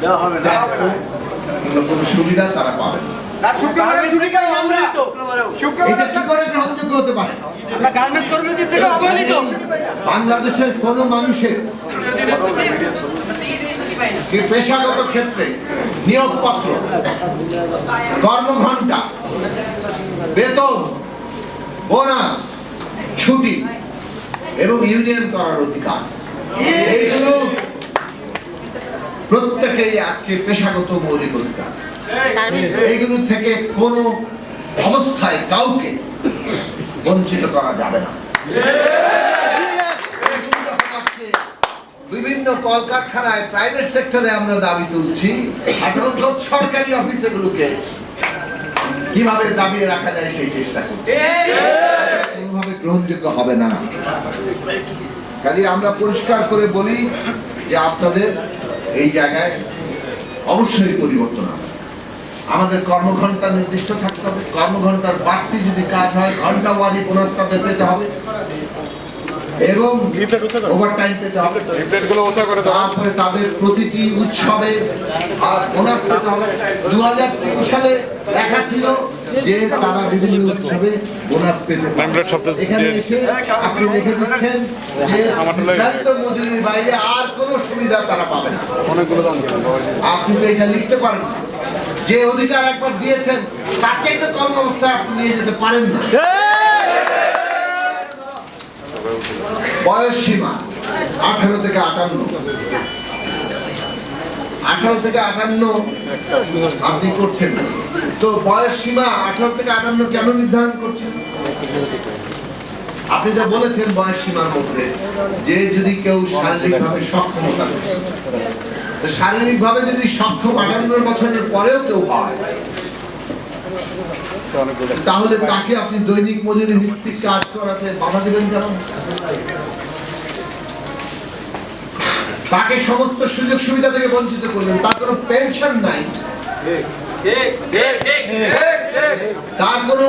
দেওয়া হবে না। কোনো সুবিধা তারা পাবে না। বাংলাদেশের কোন মানুষের পেশাগত ক্ষেত্রে নিয়োগপত্র কর্মঘণ্টা বেতন বোনাস ছুটি এবং ইউনিয়ন করার অধিকার এইগুলো প্রত্যেকেই আজকে পেশাগত মৌলিক অধিকার। এইগুলো থেকে কোনো অবস্থায় কাউকে বঞ্চিত করা যাবে না। বিভিন্ন কলকারখানায় প্রাইভেট সেক্টরে আমরা দাবি তুলছি সাধারণত সরকারি অফিসেগুলোকে কীভাবে দাবিয়ে রাখা যায় সেই চেষ্টা করছি। কোনোভাবে গ্রহণযোগ্য হবে না। কাজে আমরা পরিষ্কার করে বলি যে আপনাদের এই জায়গায় অবশ্যই পরিবর্তন হবে। আমাদের কর্মঘণ্টা নির্দিষ্ট থাকতে হবে। কর্মঘন্টার বাড়তি যদি কাজ হয় ঘণ্টা ওয়ারি পুনস্তাদের তাদের পেতে হবে। এবং ওভারটাইম পেতে হবে। তারপরে তাদের প্রতিটি উৎসবে আর বোনাস পেতে হবে। দু সালে লেখা ছিল যে তারা বিভিন্ন উৎসবে বোনাস পেতে পারে। এখানে এসে আপনি লিখে দিচ্ছেন যে নির্ধারিত মজুরির বাইরে আর কোনো সুবিধা তারা পাবে না। অনেকগুলো দাম আপনি তো এটা লিখতে পারেন যে অধিকার একবার দিয়েছেন তার চাইতে কম অবস্থায় আপনি নিয়ে যেতে পারেন না। বয়স সীমা আঠারো থেকে আটান্ন। আঠারো থেকে আটান্ন আপনি করছেন। তো বয়স সীমা আঠারো থেকে আটান্ন কেন নির্ধারণ করছেন? আপনি যা বলেছেন বয়স সীমার মধ্যে, যে যদি কেউ শারীরিকভাবে সক্ষমতা শারীরিকভাবে যদি সক্ষম আটান্ন বছরের পরেও কেউ পায় তাহলে তাকে আপনি দৈনিক মজুরি ভিত্তিক কাজ করাতে বাধা দেবেন কেন? তাকে সমস্ত সুযোগ সুবিধা থেকে বঞ্চিত করলেন। তার কোনো পেনশন নাই। তার কোনো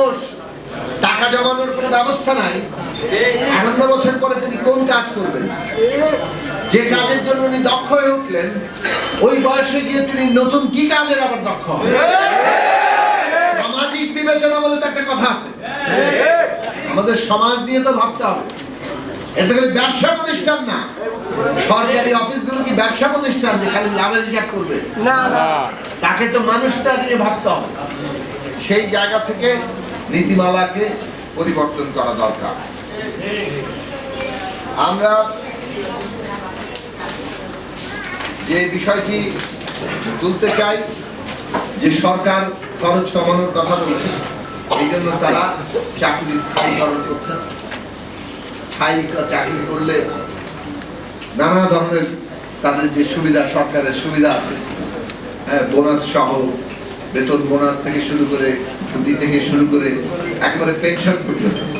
টাকা জমানোর কোনো ব্যবস্থা নাই। আনন্দ বছর পরে তিনি কোন কাজ করবেন যে কাজের জন্য উনি দক্ষ হয়ে উঠলেন, ওই বয়সে গিয়ে তিনি নতুন কি কাজের আবার দক্ষ হবেন? বিবেচনা বলে তো একটা কথা আছে। আমাদের সমাজ দিয়ে তো ভাবতে হবে। এটা খালি ব্যবসা প্রতিষ্ঠান না। সরকারি অফিসগুলো কি ব্যবসা প্রতিষ্ঠান যে খালি লাভের হিসাব করবে? না। তাকে তো মানুষটা নিয়ে ভাবতে হবে। সেই জায়গা থেকে নীতিমালাকে পরিবর্তন করা দরকার। আমরা যে বিষয়টি তুলতে চাই যে সরকার খরচ কমানোর কথা বলছে। এই জন্য তারা চাকরি স্থায়ীকরণ করছে স্থায়ী চাকরি করলে নানা ধরনের তাদের যে সুবিধা, সরকারের সুবিধা আছে। হ্যাঁ বোনাস সহ, বেতন বোনাস থেকে শুরু করে, ছুটি থেকে শুরু করে, একেবারে পেনশন পর্যন্ত,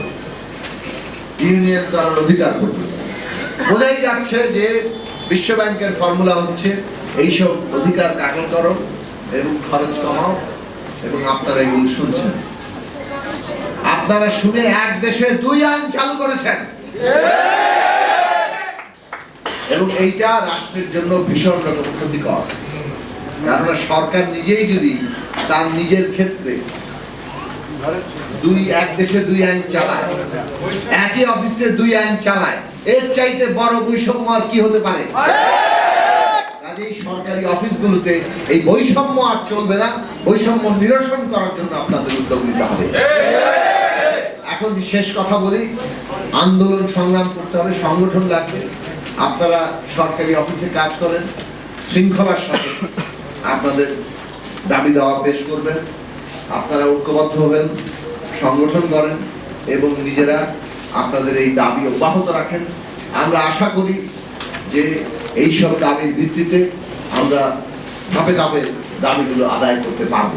ইউনিয়ন করার অধিকার পর্যন্ত। বোঝাই যাচ্ছে যে বিশ্ব ব্যাংকের ফর্মুলা হচ্ছে, এইসব অধিকার কাগল করো এবং খরচ কমাও। এবং আপনারা এগুলো শুনছেন। আপনারা শুনে এক দেশে দুই আইন চালু করেছেন। এবং এইটা রাষ্ট্রের জন্য ভীষণ রকম ক্ষতিকর। কেননা সরকার নিজেই যদি তার নিজের ক্ষেত্রে দুই, এক দেশে দুই আইন চালায়, একই অফিসে দুই আইন চালায়, এর চাইতে বড় বৈষম্য আর কি হতে পারে? কাজেই সরকারি অফিসগুলোতে এই বৈষম্য আর চলবে না, বৈষম্য নিরসন করার জন্য আপনাদের উদ্যোগ নিতে হবে। এখন শেষ কথা বলি, আন্দোলন সংগ্রাম করতে হবে, সংগঠন লাগবে। আপনারা সরকারি অফিসে কাজ করেন, শৃঙ্খলার সাথে আপনাদের দাবি দেওয়া পেশ করবেন, আপনারা ঐক্যবদ্ধ হবেন, সংগঠন করেন এবং নিজেরা আপনাদের এই দাবি অব্যাহত রাখেন। আমরা আশা করি যে এই সব দাবির ভিত্তিতে আমরা ধাপে ধাপে দাবিগুলো আদায় করতে পারব।